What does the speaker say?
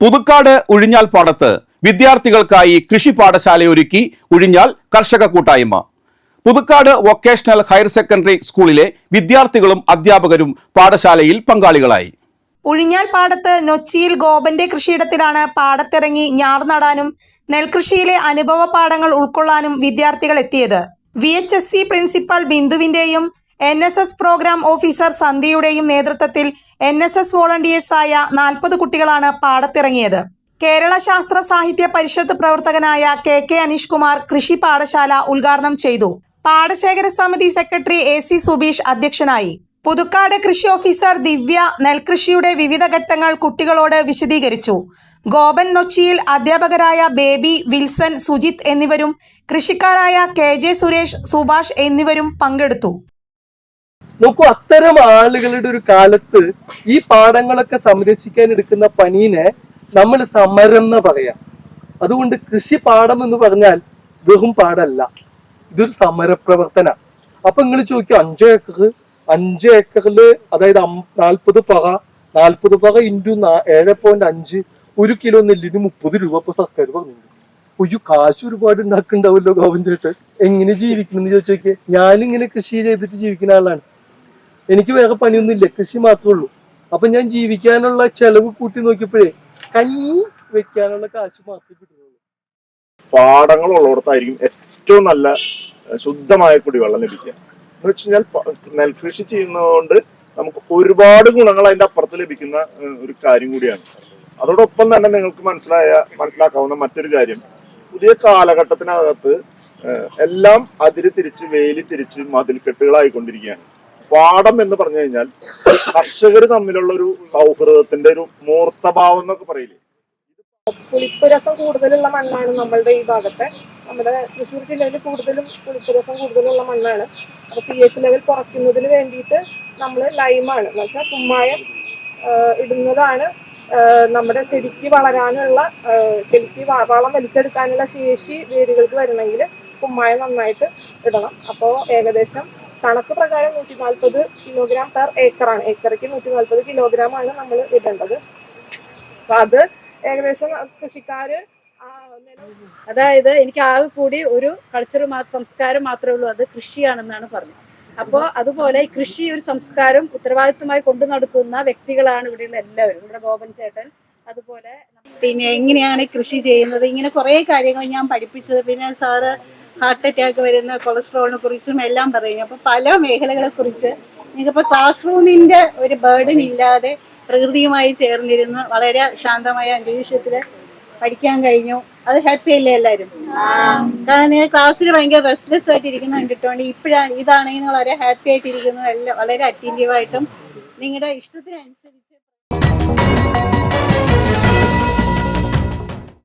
പുതുക്കാട് ഉഴിഞ്ഞാൽ പാടത്ത് വിദ്യാർത്ഥികൾക്കായി കൃഷി പാഠശാലയൊരുക്കി ഉഴിഞ്ഞാൽ കർഷക കൂട്ടായ്മ. പുതുക്കാട് വൊക്കേഷണൽ ഹയർ സെക്കൻഡറി സ്കൂളിലെ വിദ്യാർത്ഥികളും അധ്യാപകരും പാഠശാലയിൽ പങ്കാളികളായി. ഉഴിഞ്ഞാൽ പാടത്ത് നൊച്ചിയിൽ ഗോപന്റെ കൃഷിയിടത്തിലാണ് പാടത്തിറങ്ങി ഞാർ നടാനും നെൽകൃഷിയിലെ അനുഭവ പാഠങ്ങൾ ഉൾക്കൊള്ളാനും വിദ്യാർത്ഥികൾ എത്തിയത്. V H S C principal ബിന്ദുവിന്റെയും N S S programme officer സന്ധ്യയുടെയും നേതൃത്വത്തിൽ എൻ എസ് എസ് വോളണ്ടിയേഴ്സായ നാൽപ്പത് കുട്ടികളാണ് പാടത്തിറങ്ങിയത്. കേരള ശാസ്ത്ര സാഹിത്യ പരിഷത്ത് പ്രവർത്തകനായ കെ കെ അനീഷ് കുമാർ കൃഷി പാഠശാല ഉദ്ഘാടനം ചെയ്തു. പാടശേഖര സമിതി സെക്രട്ടറി എ സി സുബീഷ് അധ്യക്ഷനായി. പുതുക്കാട് കൃഷി ഓഫീസർ ദിവ്യ നെൽകൃഷിയുടെ വിവിധ ഘട്ടങ്ങൾ കുട്ടികളോട് വിശദീകരിച്ചു. ഗോപൻ നൊച്ചിയിൽ അധ്യാപകരായ ബേബി വിൽസൺ സുജിത് എന്നിവരും കൃഷിക്കാരായ കെ ജെ സുരേഷ് സുഭാഷ് എന്നിവരും പങ്കെടുത്തു. നോക്കൂ അത്തരം ആളുകളുടെ ഒരു കാലത്ത് ഈ പാടങ്ങളൊക്കെ സംരക്ഷിക്കാൻ എടുക്കുന്ന പണീനെ നമ്മൾ സമരം എന്ന് പറയാം. അതുകൊണ്ട് കൃഷി പാടം എന്ന് പറഞ്ഞാൽ വെറും പാടല്ല ഇതൊരു സമരപ്രവർത്തന. അപ്പൊ നിങ്ങൾ ചോദിക്കും അഞ്ച് ഏക്കർ അഞ്ച് ഏക്കറിൽ അതായത് നാൽപ്പത് പക നാൽപ്പത് പക ഇന്റു ഏഴ് പോയിന്റ് അഞ്ച് ഒരു കിലോ നെല്ലിന് മുപ്പത് രൂപ ഇപ്പൊ സർക്കാർ പറഞ്ഞിട്ടുണ്ട്. ഒരു കാശ് ഒരുപാട് ഉണ്ടാക്കുന്നുണ്ടാവുമല്ലോ ചേട്ടൻ. എങ്ങനെ ജീവിക്കണം എന്ന് ചോദിച്ചോക്കെ ഞാനിങ്ങനെ കൃഷി ചെയ്തിട്ട് ജീവിക്കുന്ന ആളാണ്. എനിക്ക് വേറെ പണിയൊന്നും ഇല്ല കൃഷി മാത്രമേ ഉള്ളൂ. അപ്പൊ ഞാൻ ജീവിക്കാനുള്ള ചെലവ് കൂട്ടി നോക്കിയപ്പോഴേ കഞ്ഞി വെക്കാനുള്ള കാശ് മാത്രമേ കിട്ടുന്നുള്ളൂ. പാടങ്ങളുള്ളിടത്തായിരിക്കും ഏറ്റവും നല്ല ശുദ്ധമായ കുടിവെള്ളം ലഭിക്കുക. എന്ന് വെച്ച് കഴിഞ്ഞാൽ നെൽകൃഷി ചെയ്യുന്നതുകൊണ്ട് നമുക്ക് ഒരുപാട് ഗുണങ്ങൾ അതിന്റെ അപ്പുറത്ത് ലഭിക്കുന്ന ഒരു കാര്യം കൂടിയാണ്. അതോടൊപ്പം തന്നെ നിങ്ങൾക്ക് മനസ്സിലായ മനസ്സിലാക്കാവുന്ന മറ്റൊരു കാര്യം. പുതിയ കാലഘട്ടത്തിനകത്ത് എല്ലാം അതിര് തിരിച്ച് വേലി തിരിച്ച് മതിൽക്കെട്ടുകളായിക്കൊണ്ടിരിക്കുകയാണ്. പാടം എന്ന് പറഞ്ഞു കഴിഞ്ഞാൽ കർഷകർ തമ്മിലുള്ള ഒരു സൗഹൃദത്തിന്റെ ഒരു മൂർത്തഭാവം എന്നൊക്കെ പറയില്ലേ? പുളിപ്പ് രസം കൂടുതലുള്ള മണ്ണാണ് നമ്മളുടെ ഈ ഭാഗത്തെ. നമ്മുടെ തൃശ്ശൂർ ജില്ലയിൽ കൂടുതലും പുളിപ്പ് രസം കൂടുതലുള്ള മണ്ണാണ്. അപ്പൊ പി എച്ച് ലെവൽ കുറയ്ക്കുന്നതിന് വേണ്ടിയിട്ട് നമ്മൾ ലൈമാണ്. എന്ന് വെച്ചാൽ കുമ്മായം ഇടുന്നതാണ്. നമ്മുടെ ചെടിക്ക് വളരാനുള്ള ചെടിക്ക് വളം വലിച്ചെടുക്കാനുള്ള ശേഷി വേരുകൾക്ക് വരണമെങ്കിൽ കുമ്മായം നന്നായിട്ട് ഇടണം. അപ്പോൾ ഏകദേശം കണക്ക് പ്രകാരം നൂറ്റി നാൽപ്പത് കിലോഗ്രാം പെർ ഏക്കറാണ് ഏക്കറയ്ക്ക് നൂറ്റി നാൽപ്പത് കിലോഗ്രാം ആണ് നമ്മൾ ഇടേണ്ടത്. അപ്പൊ അത് ഏകദേശം കൃഷിക്കാര് അതായത് എനിക്ക് ആകെ കൂടി ഒരു കൾച്ചർ സംസ്കാരം മാത്രമേ ഉള്ളൂ. അത് കൃഷിയാണെന്നാണ് പറഞ്ഞത്. അപ്പോ അതുപോലെ ഈ കൃഷി ഒരു സംസ്കാരം ഉത്തരവാദിത്വമായി കൊണ്ടു നടക്കുന്ന വ്യക്തികളാണ് ഇവിടെയുള്ള എല്ലാവരും. ഇവിടെ ഗോപൻ ചേട്ടൻ അതുപോലെ പിന്നെ എങ്ങനെയാണ് കൃഷി ചെയ്യുന്നത്? ഇങ്ങനെ കുറേ കാര്യങ്ങൾ ഞാൻ പഠിപ്പിച്ചത്. പിന്നെ സാറ് ഹാർട്ട് അറ്റാക്ക് വരുന്ന കൊളസ്ട്രോളിനെ കുറിച്ചും എല്ലാം പറയുന്നു. അപ്പോൾ പല മേഖലകളെ കുറിച്ച് നിങ്ങൾക്കിപ്പോൾ ക്ലാസ് റൂമിന്റെ ഒരു ബേർഡൻ ഇല്ലാതെ പ്രകൃതിയുമായി ചേർന്നിരുന്ന് വളരെ ശാന്തമായ അന്തരീക്ഷത്തിൽ പഠിക്കാൻ കഴിഞ്ഞു. അത് ഹാപ്പി അല്ലേ എല്ലാവരും കാരണം നിങ്ങൾ ക്ലാസ്സിൽ ഭയങ്കര റെസ്റ്റ്ലെസ് ആയിട്ട് ഇരിക്കുന്ന കണ്ടിട്ടുണ്ട്. ഇപ്പോഴാണ് ഇതാണെങ്കിൽ വളരെ ഹാപ്പി ആയിട്ടിരിക്കുന്നു. എല്ലാം വളരെ അറ്റന്റീവായിട്ടും നിങ്ങളുടെ ഇഷ്ടത്തിനനുസരിച്ച്